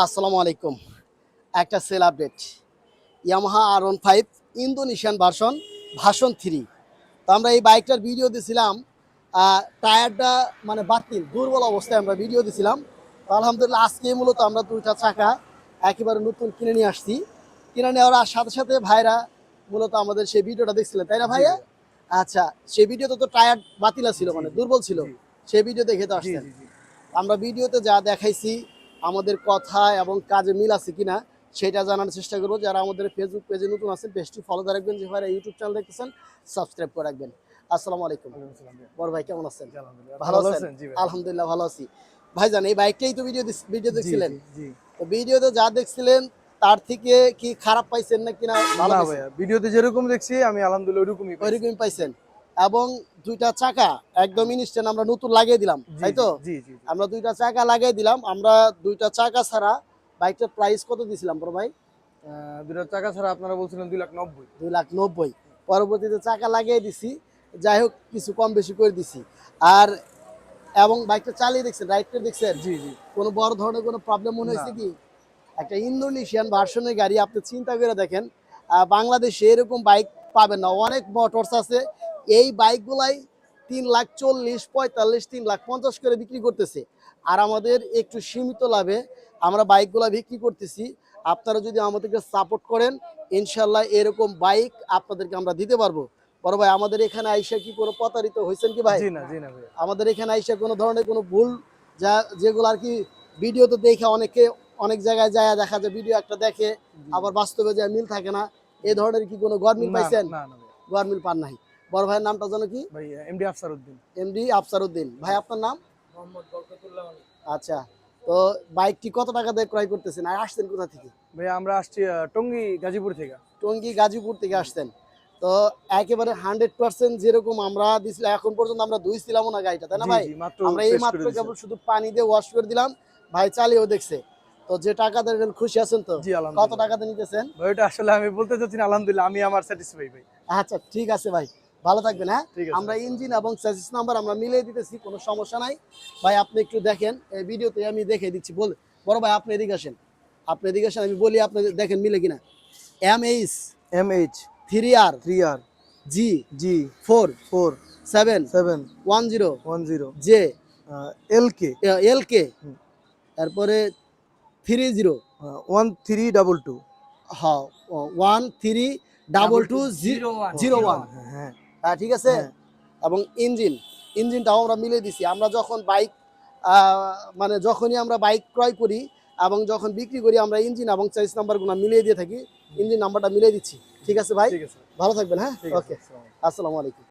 আসসালামু আলাইকুম। একটা sale update. Yamaha R one five Indonesian version ভাষণ থ্রি তো আমরা এই বাইকটার ভিডিও দিছিলাম টায়ারটা মানে বাতিল দুর্বল অবস্থায় আমরা ভিডিও দিছিলাম। তো আলহামদুলিল্লাহ আজকে মূলত আমরা দুইটা চাকা একেবারে নতুন কিনে নিয়ে আসছি। কিনে নেওয়ার সাথে সাথে ভাইরা মূলত আমাদের সেই ভিডিওটা দেখছিলেন তাই না ভাইয়া? আচ্ছা সেই ভিডিওতে তো টায়ার বাতিল ছিল মানে দুর্বল ছিল। সেই ভিডিও দেখে তো আসছেন। আমরা ভিডিওতে যা দেখাইছি আমাদের কথা এবং কাজে মিল আছে কিনা সেটা জানার চেষ্টা করব। যারা আমাদের ফেসবুক পেজে নতুন আছেন পেজটি ফলো করে রাখবেন যে ভাইরা ইউটিউব চ্যানেল দেখতেছেন সাবস্ক্রাইব করে রাখবেন। আসসালামু আলাইকুম। বড় ভাই কেমন আছেন? ভালো আছেন? আলহামদুলিল্লাহ ভালো আছি। ভাইজান এই বাইকটাই তো ভিডিও ভিডিও দেখছিলেন? তো ভিডিওতে যা দেখছিলেন তার থেকে কি খারাপ পাইছেন না? কিনা ভালো ভিডিওতে যেরকম দেখছি আমি আলহামদুলিল্লাহ ওরকমই পাইছি। ওইরকম পাইছেন? এবং দুইটা চাকা একদম ইনস্ট্যান্ট আমরা নতুন লাগিয়ে দিলাম তাই তো? জি জি জি। আমরা দুইটা চাকা লাগিয়ে দিলাম আমরা দুইটা চাকা ছাড়া বাইকটার প্রাইস কত দিছিলাম বড় ভাই? দুইটা টাকা ছাড়া আপনারা বলছিলেন দুই লাখ নব্বই। দুই লাখ নব্বই। পরবর্তীতে চাকা লাগিয়ে দিছি যাই হোক কিছু কম বেশি করে দিছি। আর এবং বাইকটা চালিয়ে দেখছেন রাইডটা দেখছেন? জি জি। কোনো বড় ধরনের কোনো প্রবলেম মনে হয়েছে কি? একটা ইন্দোনেশিয়ান ভার্সনের গাড়ি আপনি চিন্তা করে দেখেন বাংলাদেশে এরকম বাইক পাবেন না। অনেক মোটরস আছে এই বাইকগুলাই তিন লাখ চল্লিশ পঁয়তাল্লিশ তিন লাখ পঞ্চাশ করে বিক্রি করতেছে। আর আমাদের একটু সীমিত লাভে আমরা বাইকগুলা বিক্রি করতেছি। আপনারা যদি আমাদেরকে সাপোর্ট করেন ইনশাল্লাহ এরকম বাইক আপনাদেরকে আমরা দিতে পারব। বড় ভাই আমাদের এখানে আইসা কি কোনো প্রতারিত হয়েছেন কি ভাই? আমাদের এখানে আইসা কোনো ধরনের কোনো ভুল যা যেগুলো আর কি ভিডিওতে দেখে অনেকে অনেক জায়গায় যায় দেখা যায় ভিডিও একটা দেখে আবার বাস্তবে যায় মিল থাকে না। এ ধরনের কি কোনো গরমিল পাইছেন? গরমিল পান নাই। বড় ভাইয়ের নামটা জানো কি? ভাই এমডি আফসার উদ্দিন এমডি আফসার উদ্দিন ভাই আপনার নাম? মোহাম্মদ বরকতুল্লাহ আচ্ছা তো বাইকটি কত টাকা দিয়ে ক্রয় করতেছেন? আর আসছেন কোথা থেকে? ভাইয়া আমরা আসছি টঙ্গী গাজীপুর থেকে। টঙ্গী গাজীপুর থেকে আসতেন তো একেবারে হান্ড্রেড পার্সেন্ট যেরকম আমরা দিছিলাম এখন পর্যন্ত আমরা ধুইছিলাম না গাড়িটা তাই না ভাই? মাত্র আমরা এই মাত্র কেবল শুধু পানি দিয়ে ওয়াশ করে দিলাম। ভাই চালিয়েও দেখছে। তো যে টাকা দেন খুশি আছেন তো? জি কত আলহামদুলিল্লাহ টাকাতে নিতেছেন? ভাই ওটা আসলে আমি বলতে চাচ্ছি না আলহামদুলিল্লাহ আমি আমার স্যাটিসফাই ভাই। আচ্ছা ঠিক আছে ভাই। ভালো থাকবেন হ্যাঁ? আমরা ইঞ্জিন এবং স্যাসিস নাম্বার আমরা মিলিয়ে দিতেছি কোনো সমস্যা নাই। ভাই আপনি একটু দেখেন এই ভিডিওতে আমি দেখে দিচ্ছি বল। বড় ভাই আপনি এদিকে আসেন। আপনি এদিকে আসেন আমি বলি আপনি দেখেন মিলে কিনা। M H M H three R three R G G four four seven seven one zero one zero J L K L K তারপরে three zero one three double two হ্যাঁ one three double two zero zero one হ্যাঁ। হ্যাঁ ঠিক আছে? হ্যাঁ। এবং engine ইঞ্জিনটাও আমরা মিলে দিছি। আমরা যখন বাইক মানে যখনই আমরা বাইক ক্রয় করি এবং যখন বিক্রি করি আমরা ইঞ্জিন এবং চাইস নাম্বারগুলো মিলিয়ে দিয়ে থাকি। ইঞ্জিন নাম্বারটা মিলিয়ে দিচ্ছি। ঠিক আছে ভাই? ভালো থাকবেন হ্যাঁ? ওকে আসসালামু আলাইকুম।